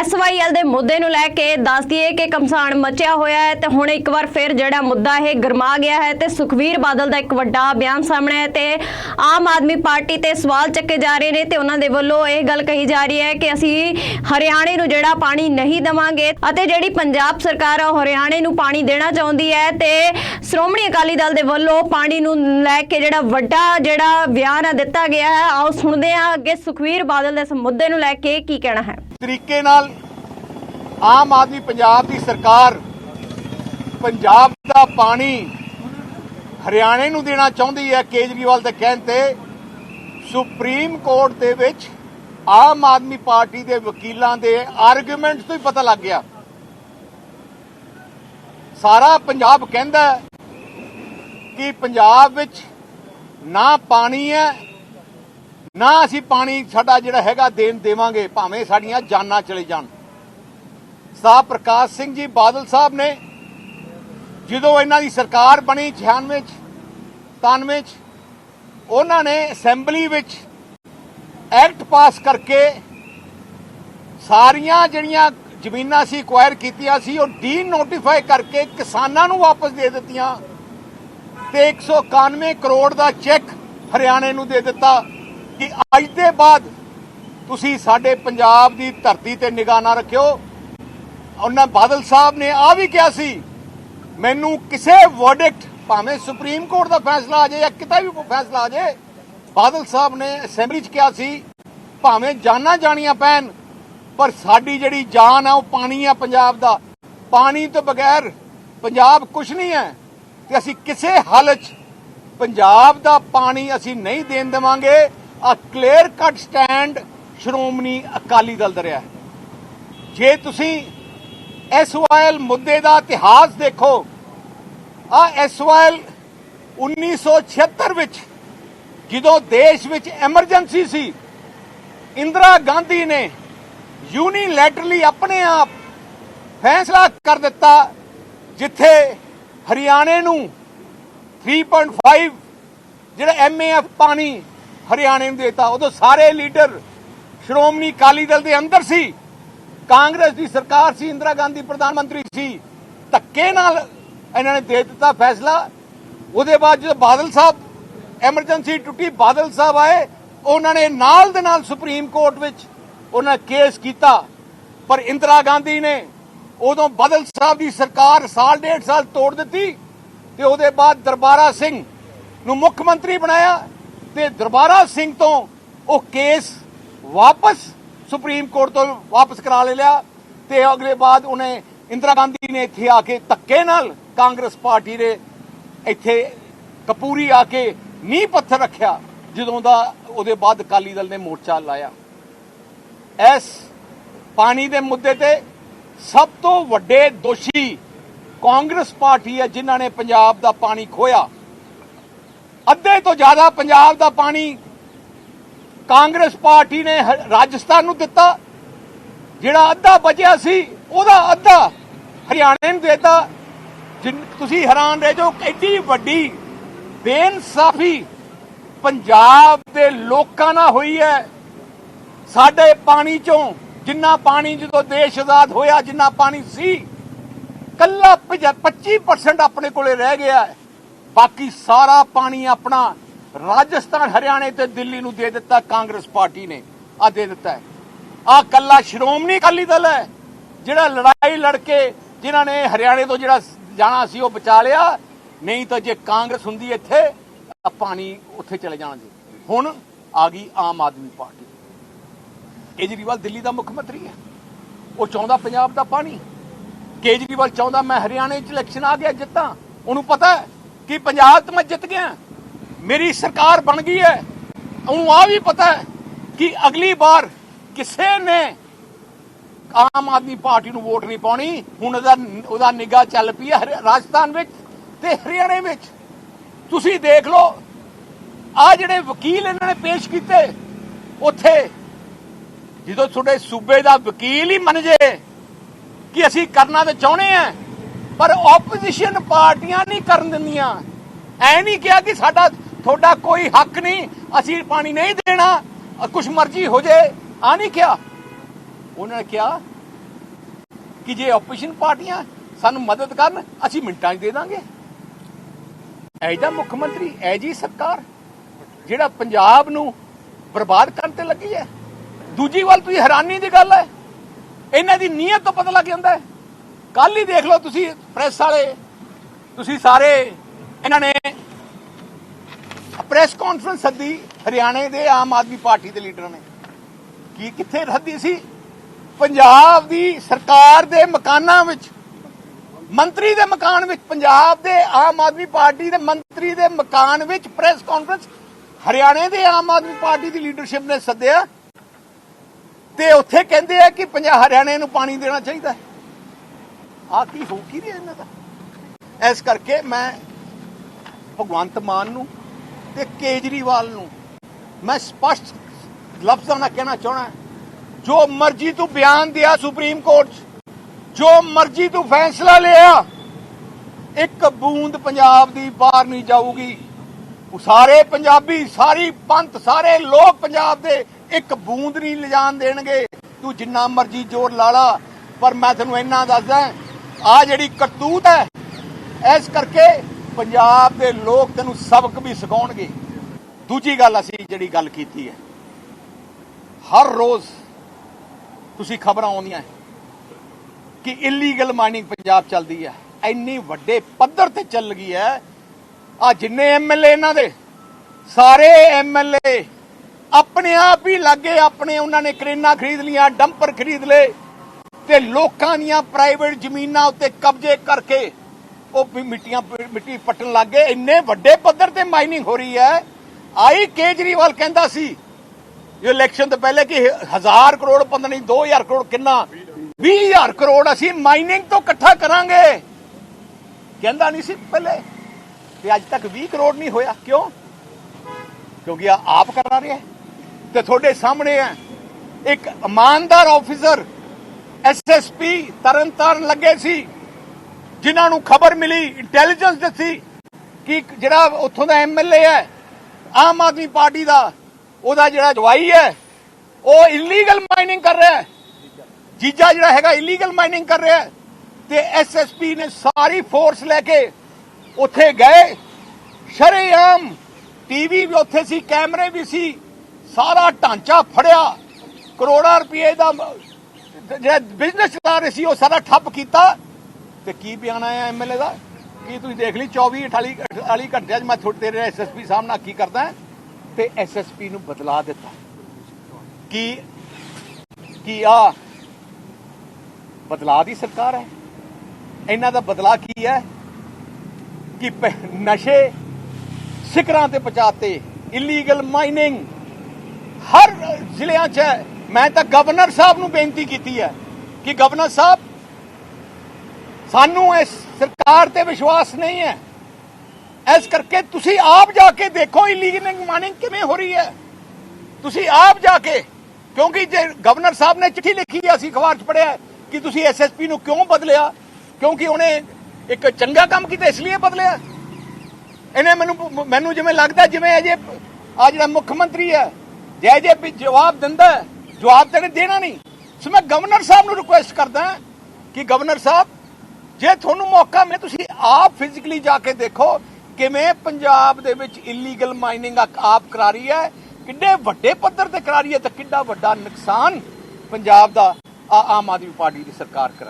SYL ਦੇ ਮੁੱਦੇ ਨੂੰ ਲੈ ਕੇ ਦੱਸ ਦਈਏ ਕਿ ਕਮਸਾਨ ਮਚਿਆ ਹੋਇਆ ਹੈ ਤੇ ਹੁਣ ਇੱਕ ਵਾਰ ਫਿਰ ਜਿਹੜਾ ਮੁੱਦਾ ਇਹ ਗਰਮਾ ਗਿਆ ਹੈ ਤੇ ਸੁਖਵੀਰ ਬਾਦਲ ਦਾ ਇੱਕ ਵੱਡਾ ਬਿਆਨ ਸਾਹਮਣੇ ਹੈ ਤੇ ਆਮ ਆਦਮੀ ਪਾਰਟੀ ਤੇ ਸਵਾਲ ਚੱਕੇ ਜਾ ਰਹੇ ਨੇ ਤੇ ਉਹਨਾਂ ਦੇ ਵੱਲੋਂ ਇਹ ਗੱਲ ਕਹੀ ਜਾ ਰਹੀ ਹੈ ਕਿ ਅਸੀਂ ਹਰਿਆਣੇ ਨੂੰ ਜਿਹੜਾ ਪਾਣੀ ਨਹੀਂ ਦਵਾਂਗੇ ਅਤੇ ਜਿਹੜੀ ਪੰਜਾਬ ਸਰਕਾਰ ਆ ਉਹ ਹਰਿਆਣੇ ਨੂੰ ਪਾਣੀ ਦੇਣਾ ਚਾਹੁੰਦੀ ਹੈ ਤੇ ਸ਼੍ਰੋਮਣੀ ਅਕਾਲੀ ਦਲ ਦੇ ਵੱਲੋਂ ਪਾਣੀ ਨੂੰ ਲੈ ਕੇ ਜਿਹੜਾ ਵੱਡਾ ਜਿਹੜਾ ਬਿਆਨ ਆ ਦਿੱਤਾ ਗਿਆ ਹੈ। ਆਓ ਸੁਣਦੇ ਹਾਂ ਅੱਗੇ ਸੁਖਵੀਰ ਬਾਦਲ ਦੇ ਇਸ ਮੁੱਦੇ ਨੂੰ ਲੈ ਕੇ ਕੀ ਕਹਿਣਾ ਹੈ। ਤਰੀਕੇ ਨਾਲ ਆਮ ਆਦਮੀ ਪੰਜਾਬ ਦੀ ਸਰਕਾਰ ਪੰਜਾਬ ਦਾ ਪਾਣੀ ਹਰਿਆਣੇ ਨੂੰ ਦੇਣਾ ਚਾਹੁੰਦੀ ਹੈ, ਕੇਜਰੀਵਾਲ ਦੇ ਕਹਿਣ ਤੇ ਸੁਪਰੀਮ ਕੋਰਟ ਦੇ ਵਿੱਚ ਆਮ ਆਦਮੀ ਪਾਰਟੀ ਦੇ ਵਕੀਲਾਂ ਦੇ ਆਰਗੂਮੈਂਟਸ ਤੋਂ ਹੀ ਪਤਾ ਲੱਗ ਗਿਆ। ਸਾਰਾ ਪੰਜਾਬ ਕਹਿੰਦਾ ਕਿ ਪੰਜਾਬ ਵਿੱਚ ਨਾ ਪਾਣੀ ਹੈ ਨਾ ਅਸੀਂ ਪਾਣੀ ਸਾਡਾ ਜਿਹੜਾ ਹੈਗਾ ਦੇਣ ਦੇਵਾਂਗੇ, ਭਾਵੇਂ ਸਾਡੀਆਂ ਜਾਨਾਂ ਚਲੇ ਜਾਣ। ਸਾਹਿਬ ਪ੍ਰਕਾਸ਼ ਸਿੰਘ ਜੀ ਬਾਦਲ ਸਾਹਿਬ ਨੇ, ਜਦੋਂ ਇਹਨਾਂ ਦੀ ਸਰਕਾਰ ਬਣੀ 96 ਚ 97 ਚ, ਉਹਨਾਂ ਨੇ ਅਸੈਂਬਲੀ ਵਿੱਚ ਐਕਟ ਪਾਸ ਕਰਕੇ ਸਾਰੀਆਂ ਜਿਹੜੀਆਂ ਜ਼ਮੀਨਾਂ ਸੀ ਐਕਵਾਇਰ ਕੀਤੀਆਂ ਸੀ, ਉਹ ਡੀ ਨੋਟੀਫਾਈ ਕਰਕੇ ਕਿਸਾਨਾਂ ਨੂੰ ਵਾਪਸ ਦੇ ਦਿੱਤੀਆਂ ਤੇ 191 ਕਰੋੜ ਦਾ ਚੈੱਕ ਹਰਿਆਣੇ ਨੂੰ ਦੇ ਦਿੱਤਾ। ਕਿ ਅੱਜ ਦੇ ਬਾਅਦ ਤੁਸੀਂ ਸਾਡੇ ਪੰਜਾਬ ਦੀ ਧਰਤੀ ਤੇ ਨਿਗਾਹ ਨਾ ਰੱਖਿਓ। ਉਹਨਾਂ ਬਾਦਲ ਸਾਹਿਬ ਨੇ ਆ ਵੀ ਕਿਹਾ ਸੀ, ਮੈਨੂੰ ਕਿਸੇ ਵਰਡਿਕਟ ਭਾਵੇਂ ਸੁਪਰੀਮ ਕੋਰਟ ਦਾ ਫੈਸਲਾ ਆ ਜਾਏ ਜਾਂ ਕਿਤੇ ਵੀ ਫੈਸਲਾ ਆ ਜਾਏ, ਬਾਦਲ ਸਾਹਿਬ ਨੇ ਅਸੈਂਬਲੀ 'ਚ ਕਿਹਾ ਸੀ, ਭਾਵੇਂ ਜਾਨਾਂ ਜਾਣੀਆਂ ਪੈਣ, ਪਰ ਸਾਡੀ ਜਿਹੜੀ ਜਾਨ ਆ ਉਹ ਪਾਣੀ ਆ ਪੰਜਾਬ ਦਾ। ਪਾਣੀ ਤੋਂ ਬਗੈਰ ਪੰਜਾਬ ਕੁਝ ਨਹੀਂ ਹੈ। ਤੇ ਅਸੀਂ ਕਿਸੇ ਹਾਲਤ 'ਚ ਪੰਜਾਬ ਦਾ ਪਾਣੀ ਅਸੀਂ ਨਹੀਂ ਦੇਣ ਦੇਵਾਂਗੇ। ਆ clear cut stand Shiromani Akali Dal ਦਾ ਰਿਹਾ ਹੈ। ਜੇ ਤੁਸੀਂ ਐਸਵਾਈਐਲ ਮੁੱਦੇ ਦਾ ਇਤਿਹਾਸ ਦੇਖੋ, ਆ ਐਸਵਾਈਐਲ 1976 ਵਿੱਚ ਜਦੋਂ ਦੇਸ਼ ਵਿੱਚ ਐਮਰਜੈਂਸੀ ਸੀ, ਇੰਦਰਾ ਗਾਂਧੀ ਨੇ ਯੂਨੀਲੈਟਰਲੀ ਆਪਣੇ ਆਪ ਫੈਸਲਾ ਕਰ ਦਿੱਤਾ ਜਿੱਥੇ ਹਰਿਆਣੇ ਨੂੰ 3.5 ਜਿਹੜਾ ਐਮਏਐਫ ਪਾਣੀ ਹਰਿਆਣੇ ਨੂੰ ਦੇਤਾ। ਉਦੋਂ ਸਾਰੇ ਲੀਡਰ ਸ਼੍ਰੋਮਣੀ ਅਕਾਲੀ ਦਲ ਦੇ ਅੰਦਰ ਸੀ। ਕਾਂਗਰਸ ਦੀ ਸਰਕਾਰ ਸੀ, ਇੰਦਰਾ ਗਾਂਧੀ ਪ੍ਰਧਾਨ ਮੰਤਰੀ ਸੀ। ਧੱਕੇ ਨਾਲ ਇਹਨਾਂ ਨੇ ਦੇ ਦਿੱਤਾ ਫੈਸਲਾ। ਉਹਦੇ ਬਾਅਦ ਜਦੋਂ ਬਾਦਲ ਸਾਹਿਬ ਐਮਰਜੈਂਸੀ ਟੁੱਟੀ ਬਾਦਲ ਸਾਹਿਬ ਆਏ, ਉਹਨਾਂ ਨੇ ਨਾਲ ਦੇ ਨਾਲ ਸੁਪਰੀਮ ਕੋਰਟ ਵਿੱਚ ਉਹਨਾਂ ਕੇਸ ਕੀਤਾ। ਪਰ ਇੰਦਰਾ ਗਾਂਧੀ ਨੇ ਉਦੋਂ ਬਾਦਲ ਸਾਹਿਬ ਦੀ ਸਰਕਾਰ ਸਾਲ ਡੇਢ ਸਾਲ ਤੋੜ ਦਿੱਤੀ ਤੇ ਉਹਦੇ ਬਾਅਦ ਦਰਬਾਰਾ ਸਿੰਘ ਨੂੰ ਮੁੱਖ ਮੰਤਰੀ ਬਣਾਇਆ। ਤੇ ਦਰਬਾਰਾ ਸਿੰਘ ਤੋਂ ਉਹ ਕੇਸ ਵਾਪਸ ਸੁਪਰੀਮ ਕੋਰਟ ਤੋਂ ਵਾਪਸ ਕਰਾ ਲੈ ਲਿਆ ਤੇ ਅਗਲੇ ਬਾਅਦ ਉਹਨੇ ਇੰਦਰਾ ਗਾਂਧੀ ਨੇ ਇੱਥੇ ਆ ਕੇ ਧੱਕੇ ਨਾਲ ਕਾਂਗਰਸ ਪਾਰਟੀ ਨੇ ਇੱਥੇ ਕਪੂਰੀ ਆ ਕੇ ਨੀਂਹ ਪੱਥਰ ਰੱਖਿਆ, ਜਦੋਂ ਦਾ ਉਹਦੇ ਬਾਅਦ ਅਕਾਲੀ ਦਲ ਨੇ ਮੋਰਚਾ ਲਾਇਆ। ਇਸ ਪਾਣੀ ਦੇ ਮੁੱਦੇ ਤੇ ਸਭ ਤੋਂ ਵੱਡੇ ਦੋਸ਼ੀ ਕਾਂਗਰਸ ਪਾਰਟੀ ਹੈ ਜਿਨ੍ਹਾਂ ਨੇ ਪੰਜਾਬ ਦਾ ਪਾਣੀ ਖੋਇਆ। ਅੱਧੇ ਤੋਂ ਜ਼ਿਆਦਾ ਪੰਜਾਬ ਦਾ ਪਾਣੀ ਕਾਂਗਰਸ ਪਾਰਟੀ ਨੇ ਰਾਜਸਥਾਨ ਨੂੰ ਦਿੱਤਾ। ਜਿਹੜਾ ਅੱਧਾ ਬਚਿਆ ਸੀ, ਉਹਦਾ ਅੱਧਾ ਹਰਿਆਣੇ ਨੂੰ ਦੇਤਾ। ਜਿਨ- ਤੁਸੀਂ ਹੈਰਾਨ ਰਹਿ ਜਾਓ ਐਡੀ ਵੱਡੀ ਬੇਇਨਸਾਫੀ ਪੰਜਾਬ ਦੇ ਲੋਕਾਂ ਨਾਲ ਹੋਈ ਹੈ। ਸਾਡੇ ਪਾਣੀ ਚੋਂ ਜਿੰਨਾ ਪਾਣੀ ਜਦੋਂ ਦੇਸ਼ ਆਜ਼ਾਦ ਹੋਇਆ, ਜਿੰਨਾ ਪਾਣੀ ਸੀ, ਕੱਲਾ 25% ਆਪਣੇ ਕੋਲੇ ਰਹਿ ਗਿਆ। ਹੈ ਬਾਕੀ ਸਾਰਾ ਪਾਣੀ ਆਪਣਾ ਰਾਜਸਥਾਨ, ਹਰਿਆਣੇ ਤੇ ਦਿੱਲੀ ਨੂੰ ਦੇ ਦਿੱਤਾ, ਕਾਂਗਰਸ ਪਾਰਟੀ ਨੇ। ਆ ਦੇ ਦਿੱਤਾ ਹੈ। ਆ ਕੱਲਾ ਸ਼੍ਰੋਮਣੀ ਅਕਾਲੀ ਦਲ ਹੈ, ਜਿਹੜਾ ਲੜਾਈ ਲੜ ਕੇ ਜਿਨ੍ਹਾਂ ਨੇ ਹਰਿਆਣੇ ਤੋਂ ਜਿਹੜਾ ਜਾਣਾ ਸੀ ਉਹ ਬਚਾ ਲਿਆ। ਨਹੀਂ ਤਾਂ ਜੇ ਕਾਂਗਰਸ ਹੁੰਦੀ ਇੱਥੇ, ਤਾਂ ਪਾਣੀ ਉੱਥੇ ਚਲੇ ਜਾਣਾ ਸੀ ਹੁਣ ਆ ਗਈ ਆਮ ਆਦਮੀ ਪਾਰਟੀ। ਕੇਜਰੀਵਾਲ ਦਿੱਲੀ ਦਾ ਮੁੱਖ ਮੰਤਰੀ ਹੈ। ਉਹ ਚਾਹੁੰਦਾ ਪੰਜਾਬ ਦਾ ਪਾਣੀ। ਕੇਜਰੀਵਾਲ ਚਾਹੁੰਦਾ ਮੈਂ ਹਰਿਆਣੇ 'ਚ ਇਲੈਕਸ਼ਨ ਆ ਗਿਆ ਜਿੱਤਾਂ। ਉਹਨੂੰ ਪਤਾ ਹੈ ਕਿ ਪੰਜਾਬ 'ਚ ਮੈਂ ਜਿੱਤ ਗਿਆ। ਮੇਰੀ ਸਰਕਾਰ ਬਣ ਗਈ ਹੈ। ਉਹਨੂੰ ਆ ਵੀ ਪਤਾ ਹੈ ਕਿ ਅਗਲੀ ਵਾਰ ਕਿਸੇ ਨੇ ਆਮ ਆਦਮੀ ਪਾਰਟੀ ਨੂੰ ਵੋਟ ਨਹੀਂ ਪਾਉਣੀ। ਹੁਣ ਉਹਦਾ ਉਹਦਾ ਨਿਗਾਹ ਚੱਲ ਪਈ ਹੈ ਰਾਜਸਥਾਨ ਵਿੱਚ ਤੇ ਹਰਿਆਣੇ ਵਿੱਚ। ਤੁਸੀਂ ਦੇਖ ਲਓ ਆ ਜਿਹੜੇ ਵਕੀਲ ਇਹਨਾਂ ਨੇ ਪੇਸ਼ ਕੀਤੇ, ਉੱਥੇ ਜਦੋਂ ਤੁਹਾਡੇ ਸੂਬੇ ਦਾ ਵਕੀਲ ਹੀ ਮੰਨ ਜੇ ਕਿ ਅਸੀਂ ਕਰਨਾ ਤੇ ਚਾਹੁੰਦੇ ਆ ਪਰ ਆਪੋਜੀਸ਼ਨ ਪਾਰਟੀਆਂ ਨਹੀਂ ਕਰਨ ਦਿੰਦੀਆਂ। ਐ ਨਹੀਂ ਕਿਹਾ ਕਿ ਸਾਡਾ, ਤੁਹਾਡਾ ਕੋਈ ਹੱਕ ਨਹੀਂ, ਅਸੀਂ ਪਾਣੀ ਨਹੀਂ ਦੇਣਾ ਕੁਝ ਮਰਜ਼ੀ ਹੋ ਜੇ। ਆ ਨਹੀਂ ਕਿਹਾ। ਉਹਨਾਂ ਨੇ ਕਿਹਾ ਕਿ ਜੇ ਆਪੋਜੀਸ਼ਨ ਪਾਰਟੀਆਂ ਸਾਨੂੰ ਮਦਦ ਕਰਨ, ਅਸੀਂ ਮਿੰਟਾਂ 'ਚ ਦੇ ਦਾਂਗੇ। ਐਜਾ ਮੁੱਖ ਮੰਤਰੀ ਐਜੀ ਸਰਕਾਰ, ਜਿਹੜਾ ਪੰਜਾਬ ਨੂੰ ਬਰਬਾਦ ਕਰਨ ਤੇ ਲੱਗੀ ਹੈ। ਦੂਜੀ ਵੱਲ ਤੁਸੀਂ ਹੈਰਾਨੀ ਦੀ ਗੱਲ ਹੈ। ਇਹਨਾਂ ਦੀ ਨੀਅਤ ਤੋਂ ਪਤਾ ਲੱਗ ਜਾਂਦਾ ਹੈ। ਕੱਲ ਹੀ ਦੇਖ ਲਓ ਤੁਸੀਂ ਪ੍ਰੈਸ ਵਾਲੇ। ਤੁਸੀਂ ਸਾਰੇ ਇਹਨਾਂ ਨੇ ਪ੍ਰੈਸ ਕਾਨਫਰੰਸ ਸੱਦੀ ਹਰਿਆਣੇ ਦੇ ਆਮ ਆਦਮੀ ਪਾਰਟੀ ਦੇ ਲੀਡਰਾਂ ਨੇ। ਕੀ ਕਿੱਥੇ ਸੱਦੀ ਸੀ? ਪੰਜਾਬ ਦੀ ਸਰਕਾਰ ਦੇ ਮਕਾਨਾਂ ਵਿੱਚ, ਮੰਤਰੀ ਦੇ ਮਕਾਨ ਵਿੱਚ, ਪੰਜਾਬ ਦੇ ਆਮ ਆਦਮੀ ਪਾਰਟੀ ਦੇ ਮੰਤਰੀ ਦੇ ਮਕਾਨ ਵਿੱਚ ਪ੍ਰੈਸ ਕਾਨਫਰੰਸ ਹਰਿਆਣੇ ਦੇ ਆਮ ਆਦਮੀ ਪਾਰਟੀ ਦੀ ਲੀਡਰਸ਼ਿਪ ਨੇ ਸੱਦਿਆ। ਤੇ ਉੱਥੇ ਕਹਿੰਦੇ ਆ ਕਿ ਪੰਜਾਬ ਹਰਿਆਣੇ ਨੂੰ ਪਾਣੀ ਦੇਣਾ ਚਾਹੀਦਾ ਹੈ। ਆ ਕੀ ਹੋ ਕੀ ਰਿਹਾ ਇਹਨਾਂ ਦਾ? ਇਸ ਕਰਕੇ ਮੈਂ ਭਗਵੰਤ ਮਾਨ ਨੂੰ ਤੇ ਕੇਜਰੀਵਾਲ ਨੂੰ ਮੈਂ ਸਪਸ਼ਟ ਲਫ਼ਜ਼ਾਂ ਨਾਲ ਕਹਿਣਾ ਚਾਹਣਾ ਜੋ ਮਰਜ਼ੀ ਤੂੰ ਬਿਆਨ ਦਿਆ ਸੁਪਰੀਮ ਕੋਰਟ 'ਚ, ਜੋ ਮਰਜ਼ੀ ਤੂੰ ਫੈਸਲਾ ਲਿਆ, ਇੱਕ ਬੂੰਦ ਪੰਜਾਬ ਦੀ ਬਾਹਰ ਨਹੀਂ ਜਾਊਗੀ। ਸਾਰੇ ਪੰਜਾਬੀ, ਸਾਰੀ ਪੰਥ, ਸਾਰੇ ਲੋਕ ਪੰਜਾਬ ਦੇ ਇੱਕ ਬੂੰਦ ਨਹੀਂ ਲਿਜਾਣ ਦੇਣਗੇ। ਤੂੰ ਜਿੰਨਾ ਮਰਜ਼ੀ ਜ਼ੋਰ ਲਾ ਲਾ, ਪਰ ਮੈਂ ਤੈਨੂੰ ਇੰਨਾ ਦੱਸਦਾ ਆ ਜਿਹੜੀ ਕਰਤੂਤ ਹੈ, ਇਸ ਕਰਕੇ ਪੰਜਾਬ ਦੇ ਲੋਕ ਤੈਨੂੰ ਸਬਕ ਵੀ ਸਿਖਾਉਣਗੇ। ਦੂਜੀ ਗੱਲ ਅਸੀਂ ਜਿਹੜੀ ਗੱਲ ਕੀਤੀ ਹੈ, ਹਰ ਰੋਜ਼ ਤੁਸੀਂ ਖਬਰਾਂ ਆਉਂਦੀਆਂ ਕਿ ਇਲੀਗਲ ਮਾਈਨਿੰਗ ਪੰਜਾਬ ਚੱਲਦੀ ਹੈ। ਇੰਨੀ ਵੱਡੇ ਪੱਧਰ ਤੇ ਚੱਲ ਗਈ ਹੈ। ਆ ਜਿੰਨੇ ਐਮਐਲਏ ਇਹਨਾਂ ਦੇ, ਸਾਰੇ ਐਮਐਲਏ ਆਪਣੇ ਆਪ ਹੀ ਲੱਗੇ, ਆਪਣੇ ਉਹਨਾਂ ਨੇ ਕਰੇਨਾ ਖਰੀਦ ਲੀਆਂ ਡੰਪਰ ਖਰੀਦ ਲਏ। ਤੇ ਲੋਕਾਂ ਦੀਆਂ ਪ੍ਰਾਈਵੇਟ ਜ਼ਮੀਨਾਂ ਉੱਤੇ ਕਬਜ਼ੇ ਕਰਕੇ ਉਹ ਵੀ ਮਿੱਟੀਆਂ, ਮਿੱਟੀ ਪੱਟਣ ਲੱਗ ਗਏ। ਇੰਨੇ ਵੱਡੇ ਪੱਧਰ ਤੇ ਮਾਈਨਿੰਗ ਹੋ ਰਹੀ ਹੈ। ਆਈ ਕੇਜਰੀਵਾਲ ਕਹਿੰਦਾ ਸੀ, ਇਹ ਇਲੈਕਸ਼ਨ ਤੋਂ ਪਹਿਲੇ ਕਿ 1000 ਕਰੋੜ ਪਤਾ ਨਹੀਂ 2000 ਕਰੋੜ ਕਿੰਨਾ 20000 ਕਰੋੜ ਅਸੀਂ ਮਾਈਨਿੰਗ ਤੋਂ ਇਕੱਠਾ ਕਰਾਂਗੇ। ਕਹਿੰਦਾ ਨਹੀਂ ਸੀ ਪਹਿਲੇ ਤੇ ਅੱਜ ਤੱਕ 20 ਕਰੋੜ ਨਹੀਂ ਹੋਇਆ। ਕਿਉਂ? ਕਿਉਂਕਿ ਆ ਆਪ ਕਰਾ ਰਿਹਾ ਤੇ ਤੁਹਾਡੇ ਸਾਹਮਣੇ ਹੈ, ਇੱਕ ਇਮਾਨਦਾਰ ਆਫੀਸਰ ਐਸਐਸਪੀ ਤਰਨਤਾਰਨ ਲੱਗੇ ਸੀ, ਜਿਨ੍ਹਾਂ ਨੂੰ ਖਬਰ ਮਿਲੀ ਇੰਟੈਲੀਜੈਂਸ ਦਿੱਤੀ ਕਿ ਜਿਹੜਾ ਉੱਥੋਂ ਦਾ ਐਮਐਲਏ ਹੈ, ਆਮ ਆਦਮੀ ਪਾਰਟੀ ਦਾ, ਉਹਦਾ ਜਿਹੜਾ ਜਵਾਈ ਹੈ, ਉਹ ਇਲੀਗਲ ਮਾਈਨਿੰਗ ਕਰ ਰਿਹਾ ਹੈ। ਜੀਜਾ ਜਿਹੜਾ ਹੈਗਾ ਇਲੀਗਲ ਮਾਈਨਿੰਗ ਕਰ ਰਿਹਾ ਹੈ। ਤੇ ਐਸਐਸਪੀ ਨੇ ਸਾਰੀ ਫੋਰਸ ਲੈ ਕੇ ਉੱਥੇ ਗਏ। ਸ਼ਰੇਆਮ ਟੀਵੀ ਵੀ ਉੱਥੇ ਸੀ, ਕੈਮਰੇ ਵੀ ਸੀ, ਸਾਰਾ ਢਾਂਚਾ ਫੜਿਆ। ਕਰੋੜਾਂ ਰੁਪਏ ਦਾ ਜਿਹੜਾ ਬਿਜ਼ਨਸ ਚਲਾ ਰਹੇ ਸੀ, ਉਹ ਸਾਰਾ ਠੱਪ ਕੀਤਾ। ਤੇ ਕੀ ਬਿਆਨ ਆਇਆ ਐਮਐਲਏ ਦਾ? ਕੀ ਤੁਸੀਂ ਦੇਖ ਲਈ? 24 28 48 ਘੰਟਿਆਂ 'ਚ ਮੈਂ ਤੁਹਾਡੇ ਤੇਰੇ ਐਸਐਸਪੀ ਸਾਹਮਣੇ ਕੀ ਕਰਦਾ। ਤੇ ਐਸਐਸਪੀ ਨੂੰ ਬਦਲਾ ਦਿੱਤਾ। ਕੀ ਕੀ ਆ? ਬਦਲਾ ਦੀ ਸਰਕਾਰ ਹੈ। ਇਹਨਾਂ ਦਾ ਬਦਲਾ ਕੀ ਹੈ? ਕਿ ਨਸ਼ੇ ਸਿਕਰਾਂ ਤੇ ਪਹੁੰਚਾਤੇ ਇਲੀਗਲ ਮਾਈਨਿੰਗ ਹਰ ਜ਼ਿਲ੍ਹਿਆਂ 'ਚ ਮੈਂ ਤਾਂ ਗਵਰਨਰ ਸਾਹਿਬ ਨੂੰ ਬੇਨਤੀ ਕੀਤੀ ਹੈ ਕਿ ਗਵਰਨਰ ਸਾਹਿਬ, ਸਾਨੂੰ ਇਸ ਸਰਕਾਰ ਤੇ ਵਿਸ਼ਵਾਸ ਨਹੀਂ ਹੈ। ਇਸ ਕਰਕੇ ਤੁਸੀਂ ਆਪ ਜਾ ਕੇ ਦੇਖੋ ਇਲੀਗਲ ਮਾਈਨਿੰਗ ਕਿਵੇਂ ਹੋ ਰਹੀ ਹੈ। ਤੁਸੀਂ ਆਪ ਜਾ ਕੇ, ਕਿਉਂਕਿ ਜੇ ਗਵਰਨਰ ਸਾਹਿਬ ਨੇ ਚਿੱਠੀ ਲਿਖੀ ਹੈ, ਅਸੀਂ ਅਖਬਾਰ 'ਚ ਪੜਿਆ ਕਿ ਤੁਸੀਂ ਐਸਐਸਪੀ ਨੂੰ ਕਿਉਂ ਬਦਲਿਆ, ਕਿਉਂਕਿ ਉਹਨੇ ਇੱਕ ਚੰਗਾ ਕੰਮ ਕੀਤਾ, ਇਸ ਲਈ ਬਦਲਿਆ। ਇਹਨੇ ਮੈਨੂੰ ਮੈਨੂੰ ਜਿਵੇਂ ਲੱਗਦਾ, ਜਿਵੇਂ ਅਜੇ ਆ ਜਿਹੜਾ ਮੁੱਖ ਮੰਤਰੀ ਹੈ, ਜੇ ਜੇ ਜਵਾਬ ਦਿੰਦਾ ਜਵਾਬ ਤੇ ਦੇਣਾ ਨਹੀਂ। ਸੋ ਮੈਂ ਗਵਰਨਰ ਸਾਹਿਬ ਨੂੰ ਰਿਕੁਐਸਟ ਕਰਦਾ ਕਿ ਗਵਰਨਰ ਸਾਹਿਬ, ਜੇ ਤੁਹਾਨੂੰ ਮੌਕਾ ਮਿਲੇ, ਤੁਸੀਂ ਆਪ ਫਿਜ਼ੀਕਲੀ ਜਾ ਕੇ ਦੇਖੋ ਕਿਵੇਂ ਪੰਜਾਬ ਦੇ ਵਿੱਚ ਇਲੀਗਲ ਮਾਈਨਿੰਗ ਆਪ ਕਰਾ ਰਹੀ ਹੈ ਕਿੰਨੇ ਵੱਡੇ ਪੱਧਰ ਤੇ ਕਰਾ ਰਹੀ ਹੈ ਤੇ ਕਿੰਨਾ ਵੱਡਾ ਨੁਕਸਾਨ ਪੰਜਾਬ ਦਾ ਆਮ ਆਦਮੀ ਪਾਰਟੀ ਦੀ ਸਰਕਾਰ ਕਰਾ